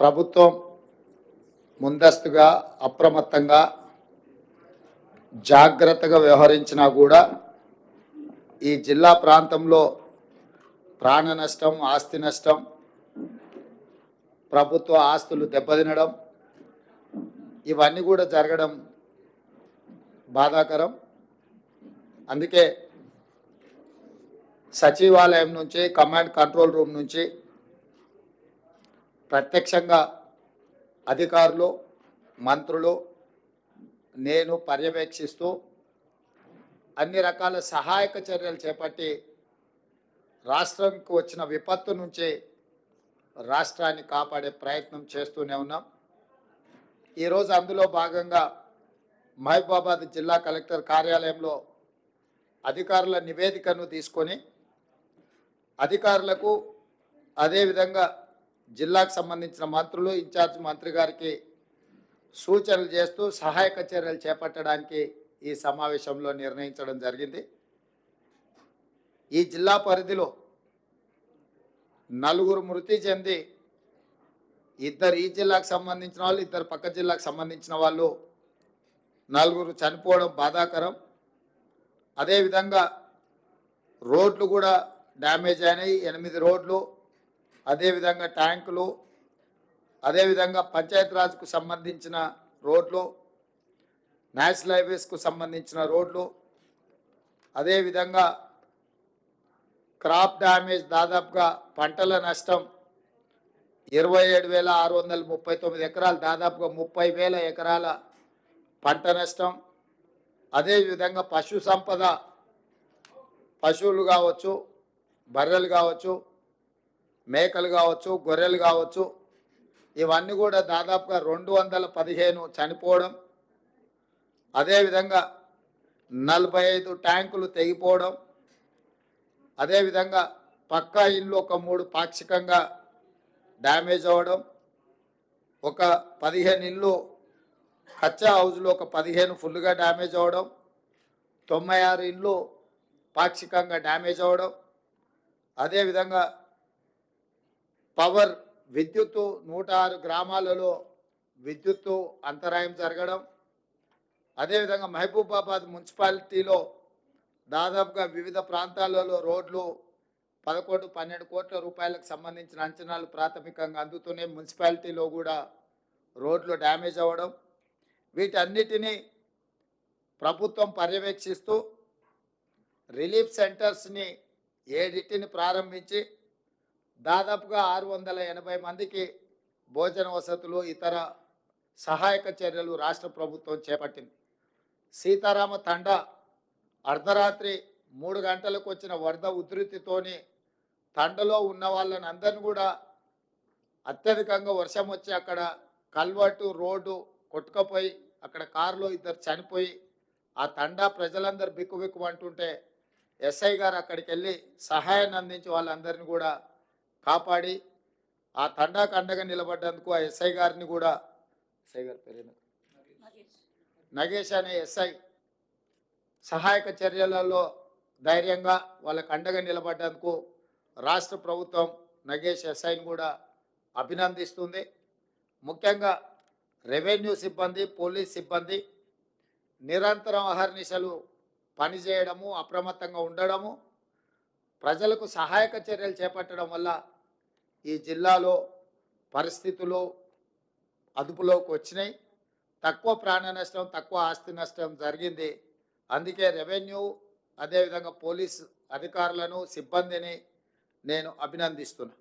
ప్రభుత్వం ముందస్తుగా అప్రమత్తంగా జాగ్రత్తగా వ్యవహరించినా కూడా ఈ జిల్లా ప్రాంతంలో ప్రాణ నష్టం ఆస్తి నష్టం ప్రభుత్వ ఆస్తులు దెబ్బతినడం ఇవన్నీ కూడా జరగడం బాధాకరం. అందుకే సచివాలయం నుంచి కమాండ్ కంట్రోల్ రూమ్ నుంచి ప్రత్యక్షంగా అధికారులు మంత్రులు నేను పర్యవేక్షిస్తూ అన్ని రకాల సహాయక చర్యలు చేపట్టి రాష్ట్రంకి వచ్చిన విపత్తు నుంచి రాష్ట్రాన్ని కాపాడే ప్రయత్నం చేస్తూనే ఉన్నాం. ఈరోజు అందులో భాగంగా మహబూబాబాద్ జిల్లా కలెక్టర్ కార్యాలయంలో అధికారుల నివేదికను తీసుకొని అధికారులకు అదేవిధంగా జిల్లాకు సంబంధించిన మంత్రులు ఇన్ఛార్జ్ మంత్రి గారికి సూచనలు చేస్తూ సహాయక చర్యలు చేపట్టడానికి ఈ సమావేశంలో నిర్ణయించడం జరిగింది. ఈ జిల్లా పరిధిలో నలుగురు మృతి చెంది ఇద్దరు ఈ జిల్లాకు సంబంధించిన వాళ్ళు ఇద్దరు పక్క జిల్లాకు సంబంధించిన వాళ్ళు నలుగురు చనిపోవడం బాధాకరం. అదేవిధంగా రోడ్లు కూడా డ్యామేజ్ అయినాయి. ఎనిమిది రోడ్లు అదేవిధంగా ట్యాంకులు అదేవిధంగా పంచాయతీరాజ్కు సంబంధించిన రోడ్లు నేషనల్ హైవేస్కు సంబంధించిన రోడ్లు అదేవిధంగా క్రాప్ డ్యామేజ్ దాదాపుగా పంటల నష్టం ఇరవై ఏడు వేల ఆరు వందల ముప్పై తొమ్మిది ఎకరాలు దాదాపుగా ముప్పై వేల ఎకరాల పంట నష్టం. అదేవిధంగా పశు సంపద పశువులు కావచ్చు బర్రెలు కావచ్చు మేకలు కావచ్చు గొర్రెలు కావచ్చు ఇవన్నీ కూడా దాదాపుగా రెండు వందల పదిహేను చనిపోవడం అదేవిధంగా నలభై ఐదు ట్యాంకులు తెగిపోవడం అదేవిధంగా పక్కా ఇల్లు ఒక మూడు పాక్షికంగా డ్యామేజ్ అవ్వడం ఒక పదిహేను ఇల్లు కచ్చా హౌజ్లో ఒక పదిహేను ఫుల్గా డ్యామేజ్ అవ్వడం తొంభై ఆరు ఇల్లు పాక్షికంగా డ్యామేజ్ అవ్వడం అదేవిధంగా పవర్ విద్యుత్తు నూట ఆరు గ్రామాలలో విద్యుత్తు అంతరాయం జరగడం అదేవిధంగా మహబూబాబాద్ మున్సిపాలిటీలో దాదాపుగా వివిధ ప్రాంతాలలో రోడ్లు పదకొండు పన్నెండు కోట్ల రూపాయలకు సంబంధించిన అంచనాలు ప్రాథమికంగా అందుతూనే మున్సిపాలిటీలో కూడా రోడ్లు డ్యామేజ్ అవ్వడం వీటన్నిటినీ ప్రభుత్వం పర్యవేక్షిస్తూ రిలీఫ్ సెంటర్స్ని ఏడిటిని ప్రారంభించి దాదాపుగా ఆరు వందల ఎనభై మందికి భోజన వసతులు ఇతర సహాయక చర్యలు రాష్ట్ర ప్రభుత్వం చేపట్టింది. సీతారామ తండ అర్ధరాత్రి మూడు గంటలకు వచ్చిన వరద ఉధృతితోని తండలో ఉన్న వాళ్ళని అందరిని కూడా అత్యధికంగా వర్షం వచ్చి అక్కడ కల్వర్టు రోడ్డు కొట్టుకపోయి అక్కడ కారులో ఇద్దరు చనిపోయి ఆ తండా ప్రజలందరూ బిక్కు బిక్కు అంటుంటే ఎస్ఐ గారు అక్కడికి వెళ్ళి సహాయాన్ని అందించి వాళ్ళందరినీ కూడా కాపాడి ఆ తండాకు అండగా నిలబడ్డందుకు ఆ ఎస్ఐ గారిని కూడా ఎస్ఐ గారి పేరు నగేష్ అనే ఎస్ఐ సహాయక చర్యలలో ధైర్యంగా వాళ్ళకు అండగా నిలబడ్డందుకు రాష్ట్ర ప్రభుత్వం నగేష్ ఎస్ఐని కూడా అభినందిస్తుంది. ముఖ్యంగా రెవెన్యూ సిబ్బంది పోలీస్ సిబ్బంది నిరంతరం అహర్నిశలు పనిచేయడము అప్రమత్తంగా ఉండడము ప్రజలకు సహాయక చర్యలు చేపట్టడం వల్ల ఈ జిల్లాలో పరిస్థితులు అదుపులోకి వచ్చినాయి. తక్కువ ప్రాణ నష్టం తక్కువ ఆస్తి నష్టం జరిగింది. అందుకే రెవెన్యూ అదేవిధంగా పోలీస్ అధికారులను సిబ్బందిని నేను అభినందిస్తున్నా.